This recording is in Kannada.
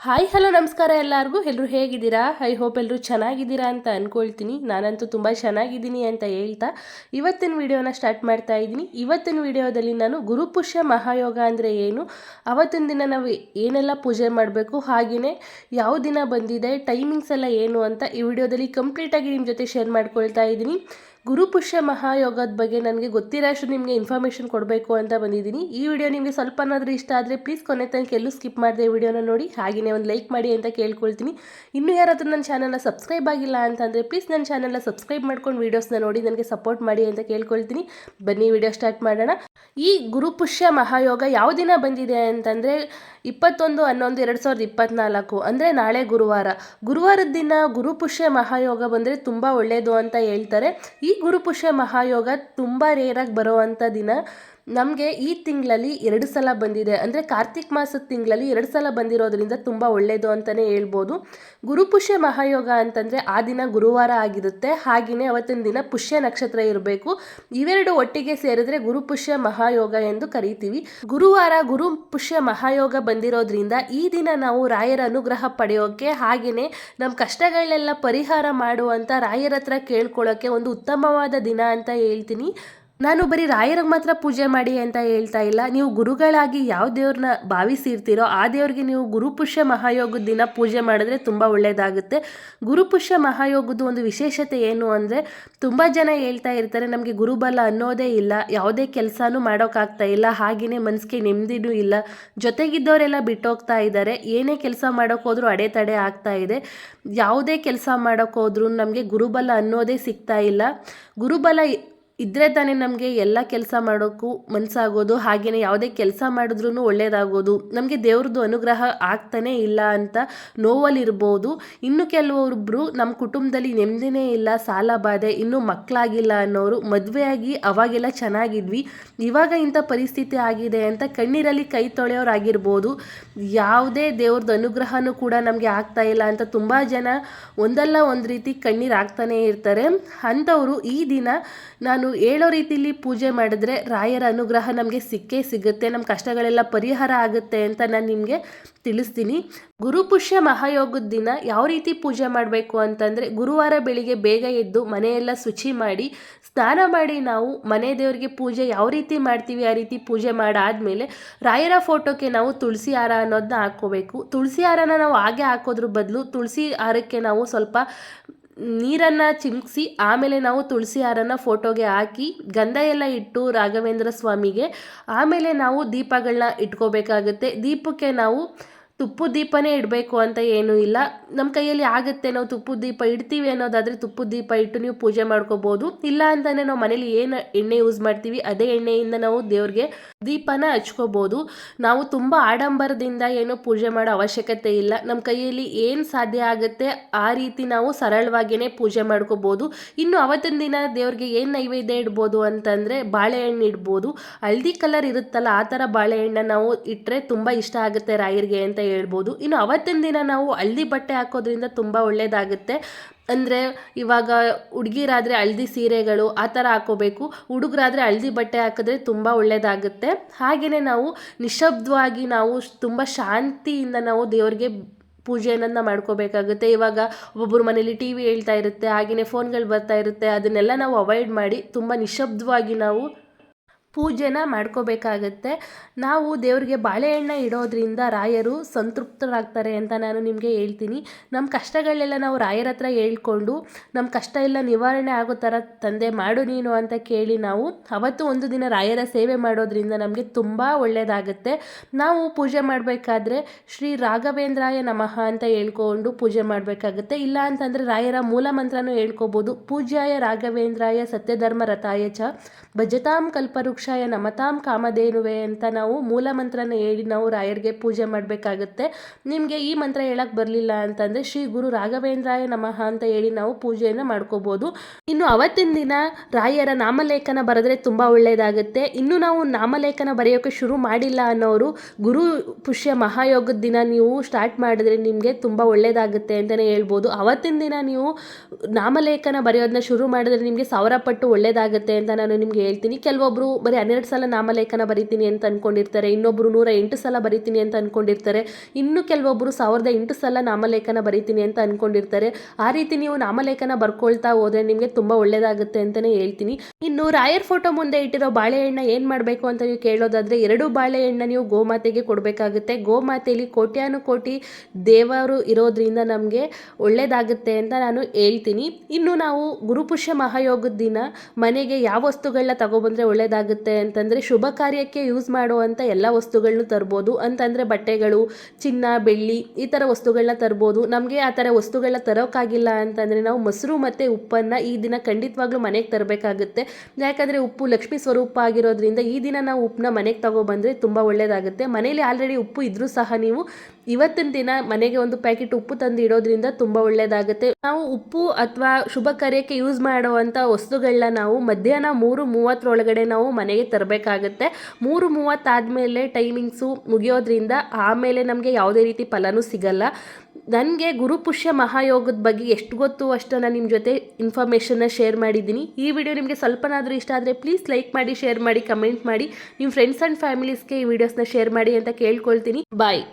ಹಾಯ್ ಹಲೋ ನಮಸ್ಕಾರ ಎಲ್ಲರಿಗೂ. ಎಲ್ಲರೂ ಹೇಗಿದ್ದೀರಾ? ಐ ಹೋಪ್ ಎಲ್ಲರೂ ಚೆನ್ನಾಗಿದ್ದೀರಾ ಅಂತ ಅಂದ್ಕೊಳ್ತೀನಿ ನಾನಂತೂ ತುಂಬ ಚೆನ್ನಾಗಿದ್ದೀನಿ ಅಂತ ಹೇಳ್ತಾ ಇವತ್ತಿನ ವಿಡಿಯೋನ ಸ್ಟಾರ್ಟ್ ಮಾಡ್ತಾ ಇದ್ದೀನಿ. ಇವತ್ತಿನ ವಿಡಿಯೋದಲ್ಲಿ ನಾನು ಗುರುಪುಷ್ಯ ಮಹಾಯೋಗ ಅಂದರೆ ಏನು, ಅವತ್ತಿನ ದಿನ ನಾವು ಏನೆಲ್ಲ ಪೂಜೆ ಮಾಡಬೇಕು ಹಾಗೆಯೇ ಯಾವ ದಿನ ಬಂದಿದೆ ಟೈಮಿಂಗ್ಸ್ ಎಲ್ಲ ಏನು ಅಂತ ಈ ವಿಡಿಯೋದಲ್ಲಿ ಕಂಪ್ಲೀಟಾಗಿ ನಿಮ್ಮ ಜೊತೆ ಶೇರ್ ಮಾಡ್ಕೊಳ್ತಾ ಇದ್ದೀನಿ. ಗುರುಪುಷ್ಯ ಮಹಾಯೋಗದ ಬಗ್ಗೆ ನನಗೆ ಗೊತ್ತಿರೋಷ್ಟು ನಿಮಗೆ ಇನ್ಫಾರ್ಮೇಷನ್ ಕೊಡಬೇಕು ಅಂತ ಬಂದಿದ್ದೀನಿ. ಈ ವಿಡಿಯೋ ನಿಮಗೆ ಸ್ವಲ್ಪನಾದರೂ ಇಷ್ಟ ಆದರೆ ಪ್ಲೀಸ್ ಕೊನೆ ತನಕ ಎಲ್ಲೂ ಸ್ಕಿಪ್ ಮಾಡಿದೆ ವಿಡಿಯೋನ ನೋಡಿ. ಹಾಗೆಯೇ ಒಂದು ಲೈಕ್ ಮಾಡಿ ಅಂತ ಕೇಳ್ಕೊಳ್ತೀನಿ. ಇನ್ನೂ ಯಾರಾದರೂ ನನ್ನ ಚಾನಲ್ನ ಸಬ್ಸ್ಕ್ರೈಬ್ ಆಗಿಲ್ಲ ಅಂತಂದರೆ ಪ್ಲೀಸ್ ನನ್ನ ಚಾನಲ್ನ ಸಬ್ಸ್ಕ್ರೈಬ್ ಮಾಡ್ಕೊಂಡು ವೀಡಿಯೋಸ್ನ ನೋಡಿ ನನಗೆ ಸಪೋರ್ಟ್ ಮಾಡಿ ಅಂತ ಕೇಳ್ಕೊಳ್ತೀನಿ. ಬನ್ನಿ ವಿಡಿಯೋ ಸ್ಟಾರ್ಟ್ ಮಾಡೋಣ. ಈ ಗುರುಪುಷ್ಯ ಮಹಾಯೋಗ ಯಾವ ದಿನ ಬಂದಿದೆ ಅಂತಂದರೆ ಇಪ್ಪತ್ತೊಂದು ಹನ್ನೊಂದು ಎರಡು ಸಾವಿರದ ಇಪ್ಪತ್ತ್ನಾಲ್ಕು ಅಂದರೆ ನಾಳೆ ಗುರುವಾರ. ಗುರುವಾರದ ದಿನ ಗುರುಪುಷ್ಯ ಮಹಾಯೋಗ ಬಂದರೆ ತುಂಬ ಒಳ್ಳೆಯದು ಅಂತ ಹೇಳ್ತಾರೆ. ಗುರುಪುಷ್ಯ ಮಹಾಯೋಗ ತುಂಬ ರೇರಾಗಿ ಬರುವಂಥ ದಿನ. ನಮಗೆ ಈ ತಿಂಗಳಲ್ಲಿ ಎರಡು ಸಲ ಬಂದಿದೆ. ಅಂದರೆ ಕಾರ್ತಿಕ್ ಮಾಸದ ತಿಂಗಳಲ್ಲಿ ಎರಡು ಸಲ ಬಂದಿರೋದ್ರಿಂದ ತುಂಬ ಒಳ್ಳೆಯದು ಅಂತಲೇ ಹೇಳ್ಬೋದು. ಗುರುಪುಷ್ಯ ಮಹಾಯೋಗ ಅಂತಂದರೆ ಆ ದಿನ ಗುರುವಾರ ಆಗಿರುತ್ತೆ. ಹಾಗೆಯೇ ಅವತ್ತಿನ ದಿನ ಪುಷ್ಯ ನಕ್ಷತ್ರ ಇರಬೇಕು. ಇವೆರಡು ಒಟ್ಟಿಗೆ ಸೇರಿದ್ರೆ ಗುರುಪುಷ್ಯ ಮಹಾಯೋಗ ಎಂದು ಕರಿತೀವಿ. ಗುರುವಾರ ಗುರು ಪುಷ್ಯ ಮಹಾಯೋಗ ಬಂದಿರೋದ್ರಿಂದ ಈ ದಿನ ನಾವು ರಾಯರ ಅನುಗ್ರಹ ಪಡೆಯೋಕ್ಕೆ ಹಾಗೆಯೇ ನಮ್ಮ ಕಷ್ಟಗಳನ್ನೆಲ್ಲ ಪರಿಹಾರ ಮಾಡುವಂಥ ರಾಯರ ಹತ್ರ ಕೇಳ್ಕೊಳ್ಳೋಕ್ಕೆ ಒಂದು ಉತ್ತಮವಾದ ದಿನ ಅಂತ ಹೇಳ್ತೀನಿ. ನಾನು ಬರೀ ರಾಯರಿಗೆ ಮಾತ್ರ ಪೂಜೆ ಮಾಡಿ ಅಂತ ಹೇಳ್ತಾ ಇಲ್ಲ. ನೀವು ಗುರುಗಳಾಗಿ ಯಾವ ದೇವ್ರನ್ನ ಭಾವಿಸಿರ್ತೀರೋ ಆ ದೇವ್ರಿಗೆ ನೀವು ಗುರುಪುಷ್ಯ ಮಹಾಯೋಗದ ದಿನ ಪೂಜೆ ಮಾಡಿದ್ರೆ ತುಂಬ ಒಳ್ಳೆಯದಾಗುತ್ತೆ ಗುರುಪುಷ್ಯ ಮಹಾಯೋಗದ ಒಂದು ವಿಶೇಷತೆ ಏನು ಅಂದರೆ ತುಂಬ ಜನ ಹೇಳ್ತಾ ಇರ್ತಾರೆ, ನಮಗೆ ಗುರುಬಲ ಅನ್ನೋದೇ ಇಲ್ಲ, ಯಾವುದೇ ಕೆಲಸನೂ ಮಾಡೋಕ್ಕಾಗ್ತಾ ಇಲ್ಲ ಹಾಗೆಯೇ ಮನಸ್ಸಿಗೆ ನೆಮ್ಮದಿನೂ ಇಲ್ಲ. ಜೊತೆಗಿದ್ದವರೆಲ್ಲ ಬಿಟ್ಟೋಗ್ತಾ ಇದ್ದಾರೆ, ಏನೇ ಕೆಲಸ ಮಾಡೋಕ್ಕೋದ್ರೂ ಅಡೆತಡೆ ಆಗ್ತಾ ಇದೆ. ಯಾವುದೇ ಕೆಲಸ ಮಾಡೋಕ್ಕೋದ್ರೂ ನಮಗೆ ಗುರುಬಲ ಅನ್ನೋದೇ ಸಿಗ್ತಾ ಇಲ್ಲ. ಗುರುಬಲ ಇದ್ದರೆ ತಾನೇ ನಮಗೆ ಎಲ್ಲ ಕೆಲಸ ಮಾಡೋಕ್ಕೂ ಮನಸ್ಸಾಗೋದು ಹಾಗೆಯೇ ಯಾವುದೇ ಕೆಲಸ ಮಾಡಿದ್ರೂ ಒಳ್ಳೆಯದಾಗೋದು ನಮಗೆ ದೇವ್ರದ್ದು ಅನುಗ್ರಹ ಆಗ್ತಾನೇ ಇಲ್ಲ ಅಂತ ನೋವಲ್ಲಿರ್ಬೋದು. ಇನ್ನು ಕೆಲವೊಬ್ಬರು ನಮ್ಮ ಕುಟುಂಬದಲ್ಲಿ ನೆಮ್ಮದಿನೇ ಇಲ್ಲ, ಸಾಲ ಬಾಧೆ, ಇನ್ನೂ ಮಕ್ಕಳಾಗಿಲ್ಲ ಅನ್ನೋರು ಮದುವೆಯಾಗಿ ಅವಾಗೆಲ್ಲ ಚೆನ್ನಾಗಿದ್ವಿ. ಇವಾಗ ಇಂಥ ಪರಿಸ್ಥಿತಿ ಆಗಿದೆ ಅಂತ ಕಣ್ಣೀರಲ್ಲಿ ಕೈ ತೊಳೆಯೋರಾಗಿರ್ಬೋದು. ಯಾವುದೇ ದೇವ್ರದ್ದು ಅನುಗ್ರಹನೂ ಕೂಡ ನಮಗೆ ಆಗ್ತಾ ಇಲ್ಲ ಅಂತ ತುಂಬ ಜನ ಒಂದಲ್ಲ ಒಂದು ರೀತಿ ಕಣ್ಣೀರು ಆಗ್ತಾನೇ ಇರ್ತಾರೆ. ಅಂಥವರು ಈ ದಿನ ನಾನು ಹೇಳೋ ರೀತಿಲಿ ಪೂಜೆ ಮಾಡಿದ್ರೆ ರಾಯರ ಅನುಗ್ರಹ ನಮಗೆ ಸಿಕ್ಕೇ ಸಿಗುತ್ತೆ ನಮ್ಮ ಕಷ್ಟಗಳೆಲ್ಲ ಪರಿಹಾರ ಆಗುತ್ತೆ ಅಂತ ನಾನು ನಿಮಗೆ ತಿಳಿಸ್ತೀನಿ. ಗುರುಪುಷ್ಯ ಮಹಾಯೋಗದ ದಿನ ಯಾವ ರೀತಿ ಪೂಜೆ ಮಾಡಬೇಕು ಅಂತಂದರೆ ಗುರುವಾರ ಬೆಳಿಗ್ಗೆ ಬೇಗ ಎದ್ದು ಮನೆಯೆಲ್ಲ ಶುಚಿ ಮಾಡಿ, ಸ್ನಾನ ಮಾಡಿ ನಾವು ಮನೆ ದೇವರಿಗೆ ಪೂಜೆ ಯಾವ ರೀತಿ ಮಾಡ್ತೀವಿ ಆ ರೀತಿ ಪೂಜೆ ಮಾಡಾದಮೇಲೆ ರಾಯರ ಫೋಟೋಕ್ಕೆ ನಾವು ತುಳಸಿ ಹಾರ ಅನ್ನೋದನ್ನ ಹಾಕ್ಕೋಬೇಕು. ತುಳಸಿ ಹಾರನ ನಾವು ಹಾಗೆ ಹಾಕೋದ್ರ ಬದಲು ತುಳಸಿ ಹಾರಕ್ಕೆ ನಾವು ಸ್ವಲ್ಪ ನೀರನ್ನು ಚಿಮುಕ್ಸಿ ಆಮೇಲೆ ನಾವು ತುಳಸಿ ಹಾರನ ಫೋಟೋಗೆ ಹಾಕಿ, ಗಂಧ ಎಲ್ಲ ಇಟ್ಟು ರಾಘವೇಂದ್ರ ಸ್ವಾಮಿಗೆ, ಆಮೇಲೆ ನಾವು ದೀಪಗಳನ್ನ ಇಟ್ಕೋಬೇಕಾಗುತ್ತೆ. ದೀಪಕ್ಕೆ ನಾವು ತುಪ್ಪದ ದೀಪನೇ ಇಡಬೇಕು ಅಂತ ಏನೂ ಇಲ್ಲ. ನಮ್ಮ ಕೈಯಲ್ಲಿ ಆಗುತ್ತೆ ನಾವು ತುಪ್ಪದ ದೀಪ ಇಡ್ತೀವಿ ಅನ್ನೋದಾದರೆ ತುಪ್ಪದ ದೀಪ ಇಟ್ಟು ನೀವು ಪೂಜೆ ಮಾಡ್ಕೋಬೋದು. ಇಲ್ಲ ಅಂತಲೇ ನಾವು ಮನೇಲಿ ಏನು ಎಣ್ಣೆ ಯೂಸ್ ಮಾಡ್ತೀವಿ, ಅದೇ ಎಣ್ಣೆಯಿಂದ ನಾವು ದೇವ್ರಿಗೆ ದೀಪನ ಹಚ್ಕೋಬೋದು. ನಾವು ತುಂಬ ಆಡಂಬರದಿಂದ ಏನು ಪೂಜೆ ಮಾಡೋ ಅವಶ್ಯಕತೆ ಇಲ್ಲ. ನಮ್ಮ ಕೈಯಲ್ಲಿ ಏನು ಸಾಧ್ಯ ಆಗುತ್ತೆ ಆ ರೀತಿ ನಾವು ಸರಳವಾಗಿಯೇ ಪೂಜೆ ಮಾಡ್ಕೋಬೋದು. ಇನ್ನು ಅವತ್ತಿನ ದಿನ ದೇವ್ರಿಗೆ ಏನು ನೈವೇದ್ಯ ಇಡ್ಬೋದು ಅಂತಂದರೆ ಬಾಳೆಹಣ್ಣು ಇಡ್ಬೋದು. ಹಳದಿ ಕಲರ್ ಇರುತ್ತಲ್ಲ, ಆ ಥರ ಬಾಳೆಹಣ್ಣ ನಾವು ಇಟ್ಟರೆ ತುಂಬ ಇಷ್ಟ ಆಗುತ್ತೆ ರಾಯರಿಗೆ ಅಂತ ಹೇಳ್ಬೋದು. ಇನ್ನು ಅವತ್ತಿನ ದಿನ ನಾವು ಹಳ್ದಿ ಬಟ್ಟೆ ಹಾಕೋದ್ರಿಂದ ತುಂಬ ಒಳ್ಳೆಯದಾಗುತ್ತೆ ಅಂದರೆ ಇವಾಗ ಹುಡುಗಿರಾದರೆ ಹಳ್ದಿ ಸೀರೆಗಳು ಆ ಥರ ಹಾಕೋಬೇಕು. ಹುಡುಗರಾದರೆ ಹಳ್ದಿ ಬಟ್ಟೆ ಹಾಕಿದ್ರೆ ತುಂಬ ಒಳ್ಳೆಯದಾಗುತ್ತೆ ಹಾಗೆಯೇ ನಾವು ನಿಶಬ್ದವಾಗಿ ನಾವು ತುಂಬ ಶಾಂತಿಯಿಂದ ನಾವು ದೇವರಿಗೆ ಪೂಜೆಯನ್ನು ಮಾಡ್ಕೋಬೇಕಾಗುತ್ತೆ. ಇವಾಗ ಒಬ್ಬೊಬ್ಬರು ಮನೇಲಿ ಟಿ ವಿ ಹೇಳ್ತಾ ಇರುತ್ತೆ ಹಾಗೆಯೇ ಫೋನ್ಗಳು ಬರ್ತಾ ಇರುತ್ತೆ. ಅದನ್ನೆಲ್ಲ ನಾವು ಅವಾಯ್ಡ್ ಮಾಡಿ ತುಂಬ ನಿಶಬ್ದವಾಗಿ ನಾವು ಪೂಜೆನ ಮಾಡ್ಕೋಬೇಕಾಗತ್ತೆ. ನಾವು ದೇವರಿಗೆ ಬಾಳೆಹಣ್ಣ ಇಡೋದ್ರಿಂದ ರಾಯರು ಸಂತೃಪ್ತರಾಗ್ತಾರೆ ಅಂತ ನಾನು ನಿಮಗೆ ಹೇಳ್ತೀನಿ. ನಮ್ಮ ಕಷ್ಟಗಳೆಲ್ಲ ನಾವು ರಾಯರ ಹತ್ರ ಹೇಳ್ಕೊಂಡು ನಮ್ಮ ಕಷ್ಟ ಎಲ್ಲ ನಿವಾರಣೆ ಆಗೋ ಥರ ತಂದೆ ಮಾಡು ನೀನು ಅಂತ ಕೇಳಿ ನಾವು ಅವತ್ತು ಒಂದು ದಿನ ರಾಯರ ಸೇವೆ ಮಾಡೋದ್ರಿಂದ ನಮಗೆ ತುಂಬ ಒಳ್ಳೆಯದಾಗುತ್ತೆ ನಾವು ಪೂಜೆ ಮಾಡಬೇಕಾದ್ರೆ ಶ್ರೀ ರಾಘವೇಂದ್ರಾಯ ನಮಃ ಅಂತ ಹೇಳ್ಕೊಂಡು ಪೂಜೆ ಮಾಡಬೇಕಾಗುತ್ತೆ. ಇಲ್ಲ ಅಂತಂದರೆ ರಾಯರ ಮೂಲ ಮಂತ್ರನೂ ಹೇಳ್ಕೊಬೋದು. ಪೂಜ್ಯಾಯ ರಾಘವೇಂದ್ರಾಯ ಸತ್ಯಧರ್ಮ ರಥಾಯ ಚ ಭಜತಾಂ ಕಲ್ಪವೃಕ್ಷಾಯ ನಮತಾಂ ಕಾಮಧೇನುವೆ ಅಂತ ನಾವು ಮೂಲ ಮಂತ್ರನ ಹೇಳಿ ನಾವು ರಾಯರಿಗೆ ಪೂಜೆ ಮಾಡಬೇಕಾಗುತ್ತೆ. ನಿಮಗೆ ಈ ಮಂತ್ರ ಹೇಳಕ್ಕೆ ಬರಲಿಲ್ಲ ಅಂತಂದರೆ ಶ್ರೀ ಗುರು ರಾಘವೇಂದ್ರಾಯ ನಮಃ ಅಂತ ಹೇಳಿ ನಾವು ಪೂಜೆಯನ್ನು ಮಾಡ್ಕೋಬೋದು. ಇನ್ನು ಅವತ್ತಿನ ದಿನ ರಾಯರ ನಾಮಲೇಖನ ಬರೆದ್ರೆ ತುಂಬ ಒಳ್ಳೆಯದಾಗುತ್ತೆ ಇನ್ನು ನಾವು ನಾಮಲೇಖನ ಬರೆಯೋಕ್ಕೆ ಶುರು ಮಾಡಿಲ್ಲ ಅನ್ನೋರು ಗುರು ಪುಷ್ಯ ಮಹಾಯೋಗದ ದಿನ ನೀವು ಸ್ಟಾರ್ಟ್ ಮಾಡಿದ್ರೆ ನಿಮಗೆ ತುಂಬ ಒಳ್ಳೆಯದಾಗುತ್ತೆ ಅಂತಲೇ ಹೇಳ್ಬೋದು. ಅವತ್ತಿನ ದಿನ ನೀವು ನಾಮಲೇಖನ ಬರೆಯೋದನ್ನ ಶುರು ಮಾಡಿದ್ರೆ ನಿಮಗೆ ಸಾವಿರ ಪಟ್ಟು ಒಳ್ಳೆಯದಾಗುತ್ತೆ ಅಂತ ನಾನು ನಿಮಗೆ ಹೇಳ್ತೀನಿ. ಕೆಲವೊಬ್ಬರು ಬರೀ ಹನ್ನೆರಡು ಸಲ ನಾಮಲೇಖನ ಬರಿತೀನಿ ಅಂತ ಅಂದ್ಕೊಂಡಿರ್ತಾರೆ ಇನ್ನೊಬ್ಬರು ನೂರ ಎಂಟು ಸಲ ಬರಿತೀನಿ ಅಂತ ಅನ್ಕೊಂಡಿರ್ತಾರೆ, ಇನ್ನು ಕೆಲವೊಬ್ಬರು ಸಾವಿರದ ಎಂಟು ಸಲ ನಾಮಲೇಖನ ಬರಿತೀನಿ ಅಂತ ಅಂದ್ಕೊಂಡಿರ್ತಾರೆ ಆ ರೀತಿ ನೀವು ನಾಮಲೇಖನ ಬರ್ಕೊಳ್ತಾ ಹೋದರೆ ನಿಮಗೆ ತುಂಬ ಒಳ್ಳೆಯದಾಗುತ್ತೆ ಅಂತಲೇ ಹೇಳ್ತೀನಿ. ಇನ್ನು ರಾಯರ್ ಫೋಟೋ ಮುಂದೆ ಇಟ್ಟಿರೋ ಬಾಳೆಹಣ್ಣ ಏನು ಮಾಡಬೇಕು ಅಂತ ನೀವು ಕೇಳೋದಾದರೆ, ಎರಡು ಬಾಳೆಹಣ್ಣ ನೀವು ಗೋಮಾತೆಗೆ ಕೊಡಬೇಕಾಗುತ್ತೆ. ಗೋಮಾತೆಯಲ್ಲಿ ಕೋಟ್ಯಾನು ಕೋಟಿ ದೇವರು ಇರೋದ್ರಿಂದ ನಮಗೆ ಒಳ್ಳೆಯದಾಗುತ್ತೆ ಅಂತ ನಾನು ಹೇಳ್ತೀನಿ. ಇನ್ನು ನಾವು ಗುರುಪುಷ್ಯ ಮಹಾಯೋಗದ ದಿನ, ಮನೆಗೆ ಯಾವ ವಸ್ತುಗಳನ್ನ ತಗೊಬಂದ್ರೆ ಒಳ್ಳೇದಾಗುತ್ತೆ ಅಂತಂದರೆ ಶುಭ ಕಾರ್ಯಕ್ಕೆ ಯೂಸ್ ಮಾಡುವಂಥ ಎಲ್ಲ ವಸ್ತುಗಳನ್ನೂ ತರ್ಬೋದು. ಅಂತಂದರೆ ಬಟ್ಟೆಗಳು, ಚಿನ್ನ, ಬೆಳ್ಳಿ ಈ ಥರ ವಸ್ತುಗಳನ್ನ ತರ್ಬೋದು. ನಮಗೆ ಆ ಥರ ವಸ್ತುಗಳನ್ನ ತರೋಕ್ಕಾಗಿಲ್ಲ ಅಂತಂದರೆ ನಾವು ಮೊಸರು ಮತ್ತು ಉಪ್ಪನ್ನು ಈ ದಿನ ಖಂಡಿತವಾಗ್ಲೂ ಮನೆಗೆ ತರಬೇಕಾಗುತ್ತೆ. ಯಾಕಂದರೆ ಉಪ್ಪು ಲಕ್ಷ್ಮಿ ಸ್ವರೂಪ ಆಗಿರೋದ್ರಿಂದ ಈ ದಿನ ನಾವು ಉಪ್ಪನ್ನ ಮನೆಗೆ ತಗೊಬಂದರೆ ತುಂಬ ಒಳ್ಳೆಯದಾಗುತ್ತೆ ಮನೇಲಿ ಆಲ್ರೆಡಿ ಉಪ್ಪು ಇದ್ದರೂ ಸಹ ನೀವು ಇವತ್ತಿನ ದಿನ ಮನೆಗೆ ಒಂದು ಪ್ಯಾಕೆಟ್ ಉಪ್ಪು ತಂದು ಇಡೋದ್ರಿಂದ ತುಂಬ ಒಳ್ಳೆಯದಾಗುತ್ತೆ ನಾವು ಉಪ್ಪು ಅಥವಾ ಶುಭ ಕಾರ್ಯಕ್ಕೆ ಯೂಸ್ ಮಾಡುವಂತ ವಸ್ತುಗಳನ್ನ ನಾವು ಮಧ್ಯಾಹ್ನ ಮೂರು ಮೂವತ್ತರೊಳಗಡೆ ನಾವು ಮನೆಗೆ ತರಬೇಕಾಗುತ್ತೆ. ಮೂರು ಮೂವತ್ತಾದಮೇಲೆ ಟೈಮಿಂಗ್ಸು ಮುಗಿಯೋದ್ರಿಂದ ಆಮೇಲೆ ನಮಗೆ ಯಾವುದೇ ರೀತಿ ಫಲನೂ ಸಿಗಲ್ಲ. ನನಗೆ ಗುರುಪುಷ್ಯ ಮಹಾಯೋಗದ ಬಗ್ಗೆ ಎಷ್ಟು ಗೊತ್ತು ಅಷ್ಟನ್ನ ನಿಮ್ಮ ಜೊತೆ ಇನ್ಫಾರ್ಮೇಷನ್ನ ಶೇರ್ ಮಾಡಿದ್ದೀನಿ. ಈ ವಿಡಿಯೋ ನಿಮಗೆ ಸ್ವಲ್ಪನಾದರೂ ಇಷ್ಟ ಆದರೆ ಪ್ಲೀಸ್ ಲೈಕ್ ಮಾಡಿ ಶೇರ್ ಮಾಡಿ ಕಮೆಂಟ್ ಮಾಡಿ. ನಿಮ್ಮ ಫ್ರೆಂಡ್ಸ್ ಆ್ಯಂಡ್ ಫ್ಯಾಮಿಲೀಸ್ಗೆ ಈ ವಿಡಿಯೋಸ್ನ ಶೇರ್ ಮಾಡಿ ಅಂತ ಕೇಳ್ಕೊಳ್ತೀನಿ. ಬಾಯ್